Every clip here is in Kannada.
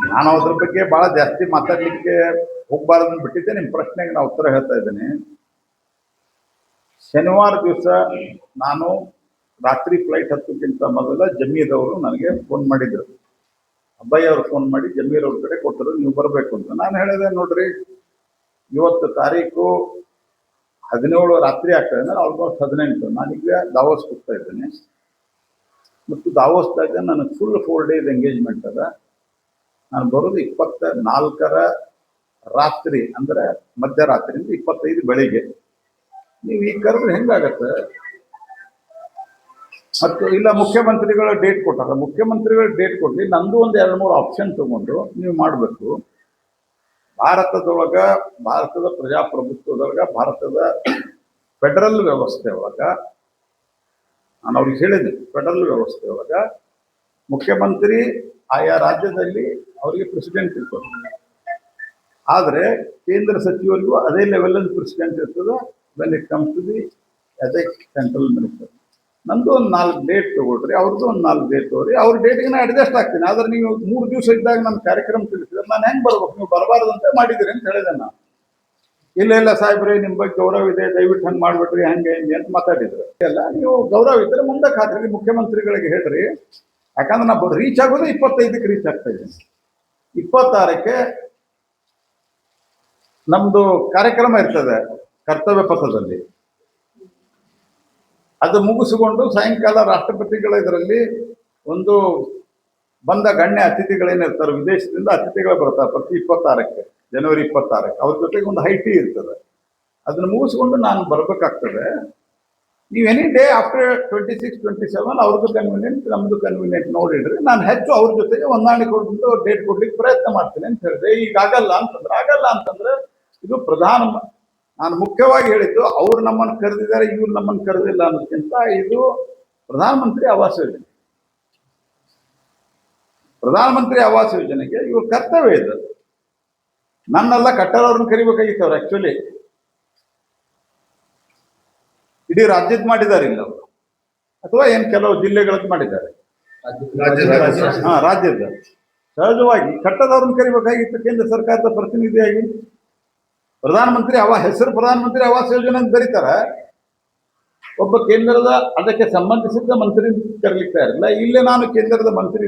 ನಾನು ಅದ್ರ ಬಗ್ಗೆ ಬಹಳ ಜಾಸ್ತಿ ಮಾತಾಡ್ಲಿಕ್ಕೆ ಹೋಗ್ಬಾರ್ದು ಬಿಟ್ಟಿದ್ದೆ ನಿಮ್ಮ ಪ್ರಶ್ನೆಗೆ ನಾನು ಉತ್ತರ ಹೇಳ್ತಾ ಇದ್ದೇನೆ. ಶನಿವಾರ ದಿವಸ ನಾನು ರಾತ್ರಿ ಫ್ಲೈಟ್ ಹತ್ತಕ್ಕಿಂತ ಮೊದಲ ಅವರು ನನಗೆ ಫೋನ್ ಮಾಡಿದ್ರು. ಅಬ್ಬಯ್ಯ ಅವರು ಫೋನ್ ಮಾಡಿ ಜಮೀರ್ ಅವ್ರ ಕಡೆ ಕೊಟ್ಟರು, ನೀವು ಬರಬೇಕು ಅಂತ. ನಾನು ಹೇಳಿದೆ, ನೋಡ್ರಿ, ಇವತ್ತು ತಾರೀಕು ಹದಿನೇಳು ರಾತ್ರಿ ಆಗ್ತದೆ ಅಂದ್ರೆ ಆಲ್ಮೋಸ್ಟ್ ಹದಿನೆಂಟು. ನಾನೀಗ ದಾವೋಸ್ ಹೋಗ್ತಾ ಇದ್ದೇನೆ. ಮತ್ತು ದಾವೋಸ್ದಾಗ ನನಗೆ ಫುಲ್ ಫೋರ್ ಡೇಸ್ ಎಂಗೇಜ್ಮೆಂಟ್ ಅದ. ನಾನು ಬರೋದು ಇಪ್ಪತ್ತ ನಾಲ್ಕರ ರಾತ್ರಿ, ಅಂದ್ರೆ ಮಧ್ಯರಾತ್ರಿಯಿಂದ ಇಪ್ಪತ್ತೈದು ಬೆಳಿಗ್ಗೆ. ನೀವು ಈಗ ಕರೆದ್ರೆ ಹೆಂಗಾಗತ್ತೆ? ಮತ್ತು ಇಲ್ಲ, ಮುಖ್ಯಮಂತ್ರಿಗಳ ಡೇಟ್ ಕೊಟ್ಟಾರ. ಮುಖ್ಯಮಂತ್ರಿಗಳ ಡೇಟ್ ಕೊಟ್ಟು, ನಂದು ಒಂದು ಎರಡು ಮೂರು ಆಪ್ಷನ್ ತಗೊಂಡು ನೀವು ಮಾಡಬೇಕು. ಭಾರತದೊಳಗ, ಭಾರತದ ಪ್ರಜಾಪ್ರಭುತ್ವದೊಳಗ, ಭಾರತದ ಫೆಡರಲ್ ವ್ಯವಸ್ಥೆ ಒಳಗ, ನಾನು ಅವ್ರಿಗೆ ಹೇಳಿದ್ದೆ, ಫೆಡರಲ್ ವ್ಯವಸ್ಥೆ ಒಳಗ ಮುಖ್ಯಮಂತ್ರಿ ಆಯಾ ರಾಜ್ಯದಲ್ಲಿ ಅವರಿಗೆ ಪ್ರೆಸಿಡೆಂಟ್ ಇರ್ತದೆ. ಆದರೆ ಕೇಂದ್ರ ಸಚಿವರಿಗೂ ಅದೇ ಲೆವೆಲಲ್ಲಿ ಪ್ರೆಸಿಡೆಂಟ್ ಇರ್ತದೆ. When it comes to the as a central minister ನಂದು ಒಂದು ನಾಲ್ಕು ಡೇಟ್ ತೊಗೊಳ್ರಿ ಅವ್ರದ್ದು ಒಂದು ನಾಲ್ಕು ಡೇಟ್ ತಗೋರಿ ಅವ್ರ ಡೇಟ್ಗೆ ನಾನು ಅಡ್ಜಸ್ಟ್ ಆಗ್ತೀನಿ. ಆದ್ರೆ ನೀವು ಮೂರು ದಿವಸ ಇದ್ದಾಗ ನನ್ನ ಕಾರ್ಯಕ್ರಮ ತಿಳಿಸಿದ್ರೆ ನಾನು ಹೆಂಗೆ ಬರ್ಬೇಕು? ನೀವು ಬರಬಾರ್ದಂತೆ ಮಾಡಿದ್ದೀರಿ ಅಂತ ಹೇಳಿದೆ ನಾನು. ಇಲ್ಲ ಇಲ್ಲ ಸಾಹೇಬ್ರೆ ನಿಮ್ಮ ಬಗ್ಗೆ ಗೌರವ ಇದೆ. ದಯವಿಟ್ಟು ಹಂಗೆ ಮಾಡ್ಬಿಟ್ರಿ, ಹಂಗೆ ಹಿಂಗೆ ಅಂತ ಮಾತಾಡಿದ್ರು. ಎಲ್ಲ ನೀವು ಗೌರವ ಇದ್ದರೆ ಮುಂದೆ ಖಾತ್ರಿ ಮುಖ್ಯಮಂತ್ರಿಗಳಿಗೆ ಹೇಳ್ರಿ. ಯಾಕಂದ್ರೆ ನಾವು ರೀಚ್ ಆಗೋದು ಇಪ್ಪತ್ತೈದಕ್ಕೆ ರೀಚ್ ಆಗ್ತಾ ಇದ್ದೀನಿ ಇಪ್ಪತ್ತಾರಕ್ಕೆ ನಮ್ಮದು ಕಾರ್ಯಕ್ರಮ ಇರ್ತದೆ ಕರ್ತವ್ಯ ಪಥದಲ್ಲಿ. ಅದು ಮುಗಿಸಿಕೊಂಡು ಸಾಯಂಕಾಲ ರಾಷ್ಟ್ರಪತಿಗಳ ಇದರಲ್ಲಿ ಒಂದು ಬಂದ ಗಣ್ಯ ಅತಿಥಿಗಳೇನಿರ್ತಾರೆ ವಿದೇಶದಿಂದ ಅತಿಥಿಗಳು ಬರ್ತಾರೆ ಪ್ರತಿ ಇಪ್ಪತ್ತಾರಕ್ಕೆ, ಜನವರಿ ಇಪ್ಪತ್ತಾರಕ್ಕೆ. ಅವ್ರ ಜೊತೆಗೆ ಒಂದು ಹೈಟಿ ಇರ್ತದೆ. ಅದನ್ನು ಮುಗಿಸ್ಕೊಂಡು ನಾನು ಬರಬೇಕಾಗ್ತದೆ. ನೀವು any day after twenty six twenty seven ಅವ್ರದ್ದು ಕನ್ವೀನಿಯಂಟ್ ನಮ್ಮದು ಕನ್ವೀನಿಯಂಟ್ ನೋಡಿಡ್ರಿ ನಾನು ಹೆಚ್ಚು ಅವ್ರ ಜೊತೆಗೆ ಹೊಂದಾಣಿಕೆ ಕೊಡ್ಬಿಟ್ಟು ಡೇಟ್ ಕೊಡ್ಲಿಕ್ಕೆ ಪ್ರಯತ್ನ ಮಾಡ್ತೀನಿ ಅಂತ ಹೇಳಿದೆ. ಈಗ ಆಗಲ್ಲ ಅಂತಂದ್ರೆ ಆಗಲ್ಲ ಅಂತಂದ್ರೆ ಇದು ಪ್ರಧಾನ ನಾನು ಮುಖ್ಯವಾಗಿ ಹೇಳಿದ್ದು ಅವ್ರು ನಮ್ಮನ್ನು ಕರೆದಿದ್ದಾರೆ, ಇವ್ರು ನಮ್ಮನ್ನು ಕರೆದಿಲ್ಲ ಅನ್ನೋದಕ್ಕಿಂತ ಇದು ಪ್ರಧಾನಮಂತ್ರಿ ಆವಾಸ ಯೋಜನೆ. ಪ್ರಧಾನಮಂತ್ರಿ ಆವಾಸ ಯೋಜನೆಗೆ ಇವ್ರ ಕರ್ತವ್ಯ ಇದು. ನನ್ನೆಲ್ಲ ಕಟ್ಟಡವ್ರನ್ನ ಕರಿಬೇಕಾಗಿತ್ತು ಅವ್ರು ಆಕ್ಚುಲಿ ಇಡೀ ರಾಜ್ಯದ ಮಾಡಿದ್ದಾರೆ ಇಲ್ಲ ಅವರು. ಅಥವಾ ಏನ್ ಕೆಲವು ಜಿಲ್ಲೆಗಳದ್ದು ಮಾಡಿದ್ದಾರೆ. ಹಾ ರಾಜ್ಯದ. ಸಹಜವಾಗಿ ಕಟ್ಟದವ್ರನ್ನ ಕರಿಬೇಕಾಗಿತ್ತು ಕೇಂದ್ರ ಸರ್ಕಾರದ ಪ್ರತಿನಿಧಿಯಾಗಿ. ಪ್ರಧಾನಮಂತ್ರಿ ಅವ ಹೆಸರು ಪ್ರಧಾನಮಂತ್ರಿ ಆವಾಸ್ ಯೋಜನೆ ಅಂತ ಬರೀತಾರೆ. ಒಬ್ಬ ಕೇಂದ್ರದ ಅದಕ್ಕೆ ಸಂಬಂಧಿಸಿದ ಮಂತ್ರಿ ಕರೀಲಿಕ್ಕೆ ತಯಾರಿಲ್ಲ. ಇಲ್ಲೇ ನಾನು ಕೇಂದ್ರದ ಮಂತ್ರಿ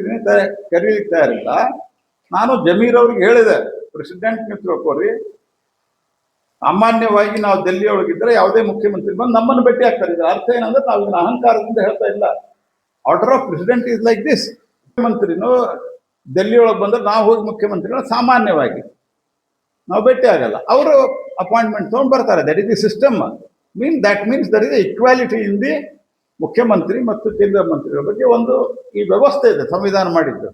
ಕರೀಲಿಕ್ಕೆ ತಯಾರಿಲ್ಲ. ನಾನು ಜಮೀರ್ ಅವ್ರಿಗೆ ಹೇಳಿದೆ. ಪ್ರೆಸಿಡೆಂಟ್ ನೀವು ತಿಳ್ಕೊರಿ ಸಾಮಾನ್ಯವಾಗಿ ನಾವು ಡೆಲ್ಲಿ ಒಳಗಿದ್ರೆ ಯಾವುದೇ ಮುಖ್ಯಮಂತ್ರಿ ಬಂದು ನಮ್ಮನ್ನು ಭೇಟಿ ಆಗ್ತಾರೆ. ಇದರ ಅರ್ಥ ಏನಂದ್ರೆ ನಾವು ಇದನ್ನ ಅಹಂಕಾರದಿಂದ ಹೇಳ್ತಾ ಇಲ್ಲ. Order of president is like this ಮುಖ್ಯಮಂತ್ರಿನೂ Delhi ಒಳಗೆ ಬಂದ್ರೆ ನಾವು ಹೋಗಿ ಮುಖ್ಯಮಂತ್ರಿಗಳು ಸಾಮಾನ್ಯವಾಗಿ ನಾವು ಭೇಟಿ ಆಗಲ್ಲ. ಅವರು ಅಪಾಯಿಂಟ್ಮೆಂಟ್ ತೊಗೊಂಡು ಬರ್ತಾರೆ. That is the system mean that means that is equality in the ಮುಖ್ಯಮಂತ್ರಿ ಮತ್ತು ಕೇಂದ್ರ ಮಂತ್ರಿಗಳ ಬಗ್ಗೆ ಒಂದು ಈ ವ್ಯವಸ್ಥೆ ಇದೆ, ಸಂವಿಧಾನ ಮಾಡಿದ್ದು.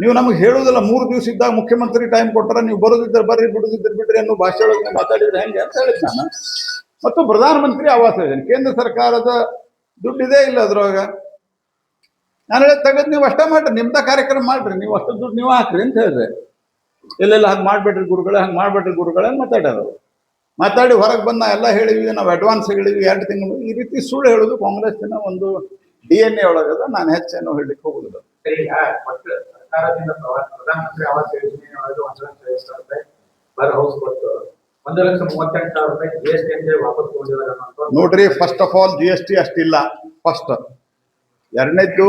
ನೀವು ನಮಗೆ ಹೇಳುವುದಿಲ್ಲ, ಮೂರು ದಿವಸ ಇದ್ದಾಗ ಮುಖ್ಯಮಂತ್ರಿ ಟೈಮ್ ಕೊಟ್ಟರೆ, ನೀವು ಬರೋದಿದ್ರೆ ಬರ್ರಿ, ಬಿಡುದಿದ್ರೆ ಬಿಡ್ರಿ ಅನ್ನೋ ಭಾಷೆ ಒಳಗೆ ಮಾತಾಡಿದ್ರೆ ಹೆಂಗೆ ಅಂತ ಹೇಳಿದ್ ನಾನು. ಮತ್ತು ಪ್ರಧಾನಮಂತ್ರಿ ಆವಾಸ ಯೋಜನೆ, ಕೇಂದ್ರ ಸರ್ಕಾರದ ದುಡ್ಡಿದೆ ಇಲ್ಲ ಅದ್ರೊಳಗ. ನಾನು ಹೇಳಿದ ತೆಗೆದು ನೀವು ಅಷ್ಟೇ ಮಾಡ್ರಿ, ನಿಮ್ದ ಕಾರ್ಯಕ್ರಮ ಮಾಡ್ರಿ, ನೀವು ಅಷ್ಟು ದುಡ್ಡು ನೀವು ಹಾಕ್ರಿ ಅಂತ ಹೇಳಿದ್ರೆ. ಇಲ್ಲೆಲ್ಲ ಹಂಗೆ ಮಾಡ್ಬೇಡ್ರಿ ಗುರುಗಳೇ, ಹಂಗೆ ಮಾಡ್ಬೇಡ್ರಿ ಗುರುಗಳೇ ಮಾತಾಡೋರು ಮಾತಾಡಿ ಹೊರಗೆ ಬಂದು ಎಲ್ಲ ಹೇಳಿವಿ, ನಾವು ಅಡ್ವಾನ್ಸ್ ಹೇಳಿದ್ವಿ ಎರಡು ತಿಂಗಳು, ಈ ರೀತಿ ಸುಳ್ಳು ಹೇಳೋದು ಕಾಂಗ್ರೆಸ್ನ ಒಂದು ಡಿ ಎನ್ ಎ ಒಳಗದ ನಾನು ಹೆಚ್ಚೇನು ಹೇಳಲಿಕ್ಕೆ ಹೋಗುದಿಲ್ಲ. ಸರ್ಕಾರದಿಂದ ಪ್ರಧಾನಮಂತ್ರಿ ಆವಾಸ್ ಯೋಜನೆ ಒಳಗೆ ಒಂದು ಲಕ್ಷ ಐದು ಸಾವಿರ ರೂಪಾಯಿ ಬರ್ ಹೌಸ್ ಕೊಟ್ಟು ಒಂದು ಲಕ್ಷ ಮೂವತ್ತೆಂಟು ಸಾವಿರ ರೂಪಾಯಿ ಜಿ ಎಸ್ ಟಿ ಅಂತೇಳಿ ವಾಪಸ್ ನೋಡ್ರಿ first of all G S T ಅಷ್ಟಿಲ್ಲ. First ಎರಡನೇದ್ದು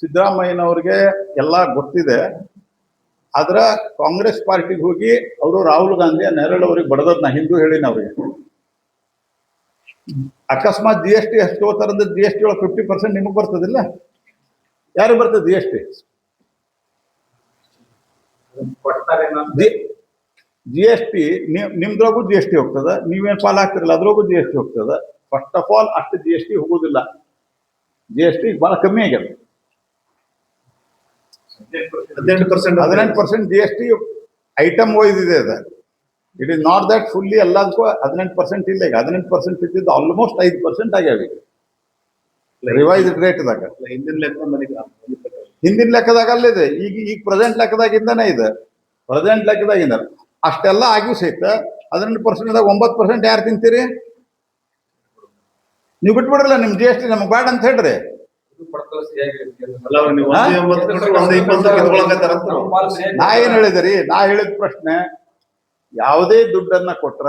ಸಿದ್ದರಾಮಯ್ಯನವ್ರಿಗೆ ಎಲ್ಲ ಗೊತ್ತಿದೆ. ಆದ್ರ ಕಾಂಗ್ರೆಸ್ ಪಾರ್ಟಿಗೆ ಹೋಗಿ ಅವರು ರಾಹುಲ್ ಗಾಂಧಿ, ನೆರಳು ಅವ್ರಿಗೆ ಬಡದದ್ ನಾ ಹಿಂದೂ ಹೇಳಿನ ಅವ್ರಿಗೆ. ಅಕಸ್ಮಾತ್ ಜಿ ಎಸ್ ಟಿ ಎಷ್ಟು ಹೋಗ್ತಾರಂದ್ರೆ ಜಿ ಎಸ್ ಟಿ ಒಳಗೆ ಫಿಫ್ಟಿ ಪರ್ಸೆಂಟ್ ನಿಮಗೆ ಬರ್ತದಿಲ್ಲ? ಯಾರು ಬರ್ತದೆ G S T G S T ನಿಮ್ದ್ರಾಗೂ G S T ಹೋಗ್ತದ ನೀವೇನ್ ಪಾಲ್ ಹಾಕ್ತಿರಲ್ಲ ಅದ್ರಾಗೂ ಜಿ ಎಸ್ ಟಿ ಹೋಗ್ತದ. ಫಸ್ಟ್ ಆಫ್ ಆಲ್ ಅಷ್ಟು ಜಿ ಎಸ್ ಟಿ ಹೋಗುದಿಲ್ಲ. ಜಿ ಎಸ್ ಟಿ ಬಹಳ ಕಮ್ಮಿ ಆಗ್ಯದ. ಹದಿನೆಂಟು ಪರ್ಸೆಂಟ್ ಹದಿನೆಂಟು percent G S T item wise ಇದೆ ಅದು. It is not that fully ಎಲ್ಲದಕ್ಕೂ ಹದಿನೆಂಟು ಪರ್ಸೆಂಟ್ ಇಲ್ಲ ಈಗ. ಹದಿನೆಂಟು ಪರ್ಸೆಂಟ್ ಇದ್ದಿದ್ದು ಆಲ್ಮೋಸ್ಟ್ ಐದು ಪರ್ಸೆಂಟ್ ಆಗ್ಯಾವ ಈಗ. ರಿವೈಸ್ಡ್ ರೇಟ್ದಾಗ ಹಿಂದಿನ ಲೆಕ್ಕ ಮನೆಗೆ ಹಿಂದಿನ ಲೆಕ್ಕದಾಗ ಅಲ್ಲಿದೆ ಈಗ ಈಗ ಪ್ರೆಸೆಂಟ್ ಲೆಕ್ಕದಾಗಿಂದನೇ ಇದೆ. ಪ್ರೆಸೆಂಟ್ ಲೆಕ್ಕದಾಗಿಂದ. ಅಷ್ಟೆಲ್ಲ ಆಗಿ ಸಹಿತ ಹದಿನೆಂಟು ಪರ್ಸೆಂಟ್ದಾಗ ಒಂಬತ್ತು ಪರ್ಸೆಂಟ್ ಯಾರು ತಿಂತೀರಿ? ನೀವು ಬಿಟ್ಬಿಡ್ರಲ್ಲ ನಿಮ್ಮ ಜಿ ಎಸ್ ಟಿ ನಮ್ಗೆ ಬೇಡ ಅಂತ ಹೇಳ್ರಿ. ನಾ ಏನ್ ಹೇಳಿದ್ರಿ ನಾ ಹೇಳಿದ ಪ್ರಶ್ನೆ ಯಾವುದೇ ದುಡ್ಡನ್ನ ಕೊಟ್ರ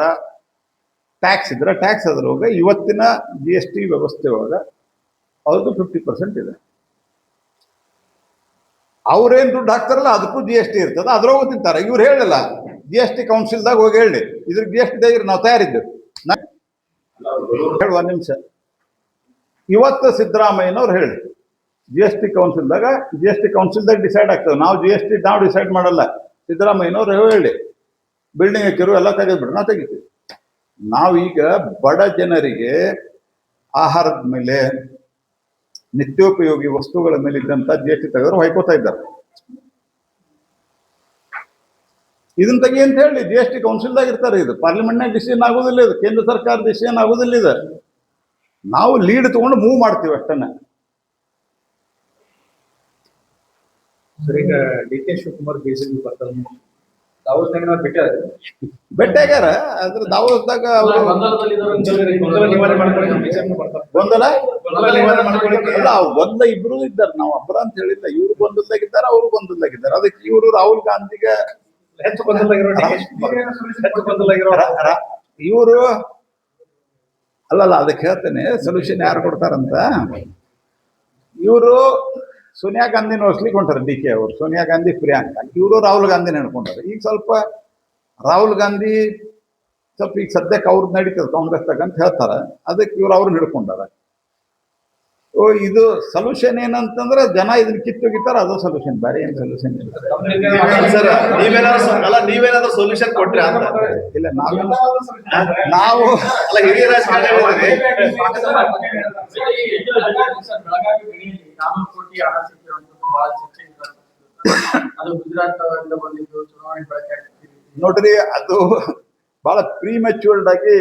ಟ್ಯಾಕ್ಸ್ ಇದ್ರೆ ಟ್ಯಾಕ್ಸ್ ಅದ್ರೊಳಗ ಇವತ್ತಿನ ಜಿ ಎಸ್ ಟಿ ವ್ಯವಸ್ಥೆ ಒಳಗ ಅವ್ರದ್ದು ಫಿಫ್ಟಿ ಪರ್ಸೆಂಟ್ ಇದೆ. ಅವ್ರೇನ್ ದುಡ್ಡು ಹಾಕ್ತಾರಲ್ಲ, ಅದಕ್ಕೂ ಜಿ ಎಸ್ ಟಿ ಇರ್ತದೆ. ಅದ್ರೊಳಗೂ ತಿಂತಾರೆ. ಇವ್ರು ಹೇಳಲ್ಲ. ಜಿ ಎಸ್ ಟಿ ಕೌನ್ಸಿಲ್ದಾಗ ಹೋಗಿ ಹೇಳಿ. ಇದ್ರ ಜಿ ಎಸ್ ಟಿ ದೇವ್ರಿ ನಾವು ತಯಾರಿದ್ದೇವೆ ಹೇಳುವ ನಿಮಿಷ. ಇವತ್ತು ಸಿದ್ದರಾಮಯ್ಯನವ್ರು ಹೇಳಿ. ಜಿ ಎಸ್ ಟಿ ಕೌನ್ಸಿಲ್ದಾಗ ಜಿ ಎಸ್ ಟಿ ಕೌನ್ಸಿಲ್ದಾಗ ಡಿಸೈಡ್ ಆಗ್ತದೆ. ನಾವು ಜಿ ಎಸ್ ಟಿ ನಾವು ಡಿಸೈಡ್ ಮಾಡಲ್ಲ. ಸಿದ್ದರಾಮಯ್ಯನವ್ರು ಹೇಳಿ. ಬಿಲ್ಡಿಂಗ್ ಹಾಕಿರು ಎಲ್ಲ ತೆಗೆದ್ಬಿಡ್ರಿ ನಾವು ತೆಗಿತೀವಿ. ನಾವೀಗ ಬಡ ಜನರಿಗೆ ಆಹಾರದ ಮೇಲೆ ನಿತ್ಯೋಪಯೋಗಿ ವಸ್ತುಗಳ ಮೇಲೆ ಇದ್ದಂತ ಜಿ ಎಸ್ ಟಿ ತೆಗೆದ್ರು ಹೊಯ್ಕೋತಾ ಇದ್ದಾರೆ. ಇದನ್ನ ತೆಗಿ ಅಂತ ಹೇಳಿ ಜಿ ಎಸ್ ಟಿ ಕೌನ್ಸಿಲ್ದಾಗ ಇರ್ತಾರೆ ಇದು. ಪಾರ್ಲಿಮೆಂಟ್ನಾಗ ಡಿಸಿಷನ್ ಆಗೋದಿಲ್ಲ ಇದು. ಕೇಂದ್ರ ಸರ್ಕಾರ ಡಿಸಿಷನ್ ಆಗೋದಿಲ್ಲ ಇದು. ನಾವು ಲೀಡ್ ತಗೊಂಡು ಮೂವ್ ಮಾಡ್ತೀವಿ ಅಷ್ಟನ್ನ. ಸರ್, ಈಗ ಡಿ ಕೆ ಶಿವಕುಮಾರ್ ಬಿಜೆಪಿ ಬರ್ತಾರೆ ನಾವು ಬಿಟ್ಟಾರೆ ಬೆಟ್ಟಾಗ್ಯಾರ ಅದ್ರ ದಾವೋಸ್ದಾಗ ಗೊಂದಲ ಗೊಂದಲ ಗೊಂದಲ ಅಲ್ಲ ಒಂದ ಇಬ್ರು ಇದ್ದಾರೆ. ನಾವು ಅಬ್ರ ಅಂತ ಹೇಳಿಲ್ಲ. ಇವ್ರು ಗೊಂದಲದಾಗಿದ್ದಾರೆ ಅವ್ರು ಗೊಂದಲದಾಗಿದ್ದಾರೆ ಅದಕ್ಕೆ ಇವರು ರಾಹುಲ್ ಗಾಂಧಿಗೆ ಹೆಚ್ಚು ಗೊಂದಲಾಗಿರೋ ಇವರು ಅಲ್ಲಲ್ಲ ಅದಕ್ಕೆ ಹೇಳ್ತೇನೆ ಸೊಲ್ಯೂಷನ್ ಯಾರು ಕೊಡ್ತಾರಂತ? ಇವರು ಸೋನಿಯಾ ಗಾಂಧಿ ನೋಡ್ಸ್ಲಿಕ್ಕೆ ಹೊಂಟಾರೆ ಡಿ ಕೆ ಅವರು, ಸೋನಿಯಾ ಗಾಂಧಿ ಪ್ರಿಯಾಂಕಾ, ಇವರು ರಾಹುಲ್ ಗಾಂಧಿ ಹಿಡ್ಕೊಂಡಾರೆ ಈಗ ಸ್ವಲ್ಪ ರಾಹುಲ್ ಗಾಂಧಿ ಸ್ವಲ್ಪ ಈಗ ಸದ್ಯಕ್ಕೆ ಅವ್ರದ್ದು ನಡೀತದೆ ಕಾಂಗ್ರೆಸ್ ತಗಂತ ಹೇಳ್ತಾರೆ. ಅದಕ್ಕೆ ಇವ್ರು ಅವ್ರನ್ನ ಹಿಡ್ಕೊಂಡಾರ ಇದು ಸೊಲ್ಯೂಷನ್ ಏನಂತಂದ್ರೆ ಜನ ಇದನ್ನ ಕಿತ್ತೋಗಿತ್ತಾರ ಅದು ಸೊಲ್ಯೂಷನ್ ಬೇರೆ ಏನ್ ಸೊಲ್ಯೂಷನ್ ಇಲ್ಲ. ಸರ್ ನೀವೇನಾದ್ರು ಸೊಲ್ಯೂಷನ್ ಕೊಟ್ರಿ ಅಂತ. ಇಲ್ಲ ನಾವು ನಾವು ಅಲ್ಲ ಹಿರಿಯ ನೋಡ್ರಿ ಅದು ಬಹಳ ಪ್ರೀಮೆಚ್ಯೂರ್ಡ್ ಆಗಿ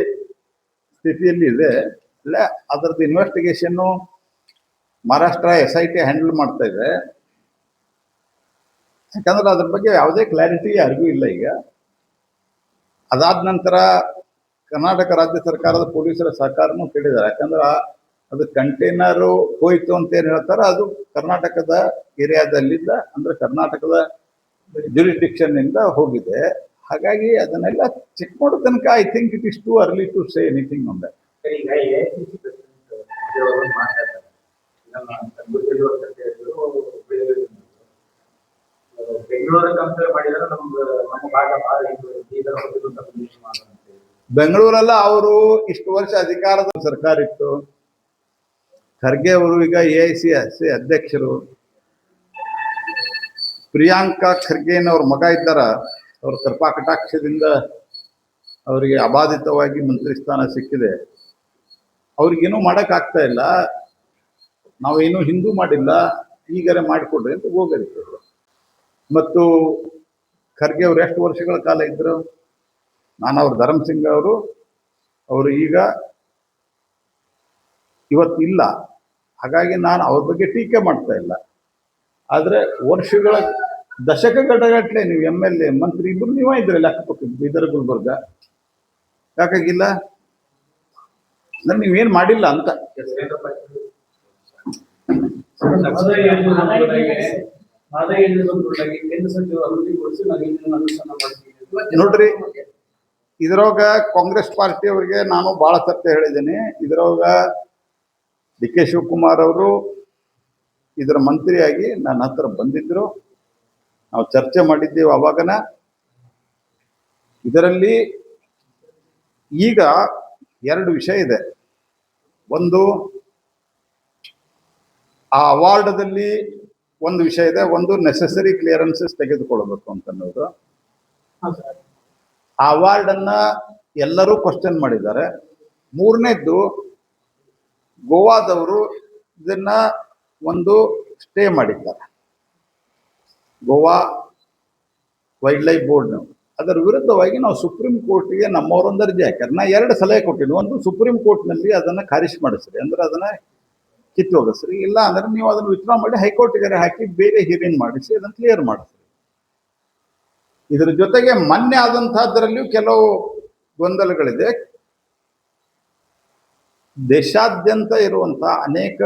ಸ್ಥಿತಿಯಲ್ಲಿ ಇದೆ. ಅದರದ್ದು ಇನ್ವೆಸ್ಟಿಗೇಷನ್ನು Maharashtra S I T handle ಮಾಡ್ತಾ ಇದೆ. ಯಾಕಂದ್ರೆ ಅದ್ರ ಬಗ್ಗೆ ಯಾವುದೇ ಕ್ಲಾರಿಟಿ ಯಾರಿಗೂ ಇಲ್ಲ ಈಗ. ಅದಾದ ನಂತರ ಕರ್ನಾಟಕ ರಾಜ್ಯ ಸರ್ಕಾರದ ಪೊಲೀಸರ ಸಹಕಾರನೂ ಕೇಳಿದ್ದಾರೆ. ಯಾಕಂದ್ರೆ ಅದು ಕಂಟೈನರು ಹೋಯ್ತು ಅಂತ ಏನ್ ಹೇಳ್ತಾರೆ ಅದು ಕರ್ನಾಟಕದ ಏರಿಯಾದಲ್ಲಿದ್ದ, ಅಂದ್ರೆ ಕರ್ನಾಟಕದ ಇಂದ ಹೋಗಿದೆ. ಹಾಗಾಗಿ ಅದನ್ನೆಲ್ಲ ಚೆಕ್ ಮಾಡೋ ತನಕ I think it is too early to say anything ಒಂದು ನಮ್ದು ನಮ್ಮ ಭಾಗ. ಬೆಂಗಳೂರಲ್ಲ ಅವರು ಇಷ್ಟು ವರ್ಷ ಅಧಿಕಾರದ ಸರ್ಕಾರ ಇತ್ತು. ಖರ್ಗೆ ಅವರು ಈಗ ಎ ಐ ಸಿ ಸಿ ಅಧ್ಯಕ್ಷರು. ಪ್ರಿಯಾಂಕಾ ಖರ್ಗೆನ ಅವ್ರ ಮಗ ಇದ್ದಾರ, ಅವ್ರ ಕೃಪಾ ಕಟಾಕ್ಷದಿಂದ ಅವರಿಗೆ ಅಬಾಧಿತವಾಗಿ ಮಂತ್ರಿ ಸ್ಥಾನ ಸಿಕ್ಕಿದೆ. ಅವ್ರಿಗೇನು ಮಾಡೋಕ್ಕಾಗ್ತಾ ಇಲ್ಲ. ನಾವೇನು ಹಿಂದೂ ಮಾಡಿಲ್ಲ, ಈಗರೆ ಮಾಡಿಕೊಡ್ರಿ ಅಂತ ಹೋಗರಿದ್ರು ಮತ್ತು ಖರ್ಗೆ ಅವರು ಎಷ್ಟು ವರ್ಷಗಳ ಕಾಲ ಇದ್ರು? ನಾನು ಅವರು ಧರ್ಮ್ ಸಿಂಗ್ ಅವರು ಅವರು ಈಗ ಇವತ್ತಿಲ್ಲ ಹಾಗಾಗಿ ನಾನು ಅವ್ರ ಬಗ್ಗೆ ಟೀಕೆ ಮಾಡ್ತಾ ಇಲ್ಲ. ಆದರೆ ವರ್ಷಗಳ ದಶಕಗಟ್ಟಲೆ ನೀವು ಎಂ ಎಲ್ ಎ, ಮಂತ್ರಿ ಇಬ್ಬರು ನೀವೇ ಇದ್ರಲ್ಲ ಅಕ್ಕಪಕ್ಕ ಬೀದರ್, ಗುಲ್ಬರ್ಗ. ಯಾಕಾಗಿಲ್ಲ? ಅಂದ್ರೆ ನೀವೇನ್ ಮಾಡಿಲ್ಲ ಅಂತ. ನೋಡ್ರಿ, ಇದ್ರೊಳಗ ಕಾಂಗ್ರೆಸ್ ಪಾರ್ಟಿಯವರಿಗೆ ನಾನು ಬಹಳ ಸತ್ಯ ಹೇಳಿದ್ದೀನಿ. ಇದ್ರೊಳಗ ಡಿ ಕೆ ಶಿವಕುಮಾರ್ ಅವರು ಇದರ ಮಂತ್ರಿಯಾಗಿ ನನ್ನ ಹತ್ರ ಬಂದಿದ್ರು. ನಾವು ಚರ್ಚೆ ಮಾಡಿದ್ದೇವೆ ಅವಾಗನ. ಇದರಲ್ಲಿ ಈಗ ಎರಡು ವಿಷಯ ಇದೆ. ಒಂದು ಆ ಅವಾರ್ಡದಲ್ಲಿ ಒಂದು ವಿಷಯ ಇದೆ, ಒಂದು ನೆಸೆಸರಿ ಕ್ಲಿಯರೆನ್ಸಸ್ ತೆಗೆದುಕೊಳ್ಬೇಕು ಅಂತ ಅನ್ನೋದು ಆ ಅವಾರ್ಡ್ ಅನ್ನ ಎಲ್ಲರೂ ಕ್ವಶನ್ ಮಾಡಿದ್ದಾರೆ. ಮೂರನೇದ್ದು, ಗೋವಾದವರು ಇದನ್ನ ಒಂದು ಸ್ಟೇ ಮಾಡಿದ್ದಾರೆ. ಗೋವಾ ವೈಲ್ಡ್ ಲೈಫ್ ಬೋರ್ಡ್ನವರು ಅದರ ವಿರುದ್ಧವಾಗಿ ನಾವು ಸುಪ್ರೀಂ ಕೋರ್ಟ್ಗೆ ನಮ್ಮವರೊಂದು ಅರ್ಜಿ ಹಾಕ್ಯಾರ. ನಾ ಎರಡು ಸಲಹೆ ಕೊಟ್ಟಿನಿ. ಒಂದು ಸುಪ್ರೀಂ ಕೋರ್ಟ್ನಲ್ಲಿ ಅದನ್ನ ಖಾರಿಜ್ ಮಾಡಿಸ್ರಿ. ಅಂದ್ರೆ ಅದನ್ನ ಕಿತ್ತು ಹೋಗಿಸ್ರಿ ಇಲ್ಲ ಅಂದ್ರೆ ನೀವು ಅದನ್ನ ವಿತ್ಡ್ರಾ ಮಾಡಿ ಹೈಕೋರ್ಟ್ಗೆ ಹಾಕಿ ಬೇರೆ ಹಿಯರಿಂಗ್ ಮಾಡಿಸಿ, ಅದನ್ನ ಕ್ಲಿಯರ್ ಮಾಡಿಸ್ರಿ ಇದರ ಜೊತೆಗೆ ಮೊನ್ನೆ ಆದಂತಹದ್ರಲ್ಲಿಯೂ ಕೆಲವು ಗೊಂದಲಗಳಿದೆ. ದೇಶಾದ್ಯಂತ ಇರುವಂತಹ ಅನೇಕ